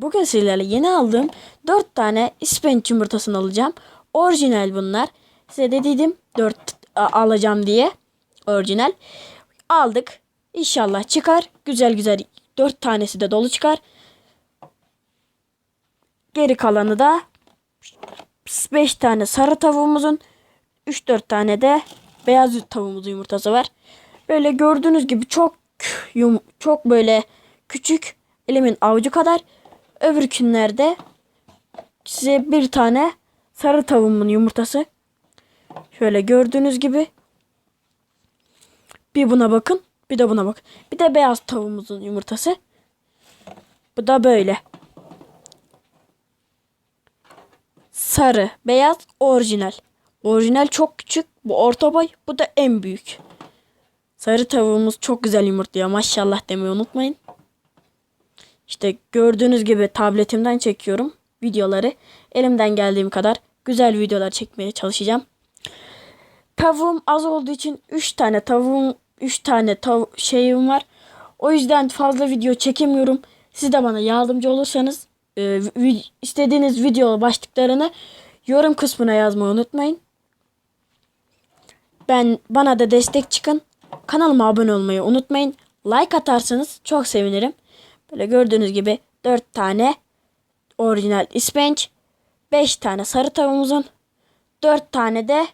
Bugün sizlerle yeni aldığım 4 tane ispenç yumurtasını alacağım. Orijinal bunlar. Size de dedim 4 alacağım diye. Orijinal. Aldık. İnşallah çıkar. Güzel güzel 4 tanesi de dolu çıkar. Geri kalanı da 5 tane sarı tavuğumuzun 3-4 tane de beyaz tavuğumuzun yumurtası var. Böyle gördüğünüz gibi çok yum çok böyle küçük elimin avucu kadar. Öbür günlerde size bir tane sarı tavuğumun yumurtası. Şöyle gördüğünüz gibi bir buna bakın, bir de buna bakın. Bir de beyaz tavuğumuzun yumurtası. Bu da böyle. Sarı, beyaz, orijinal. Orijinal çok küçük, bu orta boy, bu da en büyük. Sarı tavuğumuz çok güzel yumurtluyor. Maşallah demeyi unutmayın. İşte gördüğünüz gibi tabletimden çekiyorum videoları. Elimden geldiğim kadar güzel videolar çekmeye çalışacağım. Tavuğum az olduğu için 3 tane tavuğum 3 tane tav şeyim var. O yüzden fazla video çekemiyorum. Siz de bana yardımcı olursanız e, vi- istediğiniz video başlıklarını yorum kısmına yazmayı unutmayın. Ben bana da destek çıkın. Kanalıma abone olmayı unutmayın. Like atarsanız çok sevinirim. Böyle gördüğünüz gibi 4 tane orijinal ispenç, 5 tane sarı tavuğumuzun, 4 tane de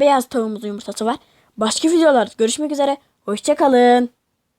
beyaz tavuğumuzun yumurtası var. Başka videolarda görüşmek üzere. Hoşçakalın.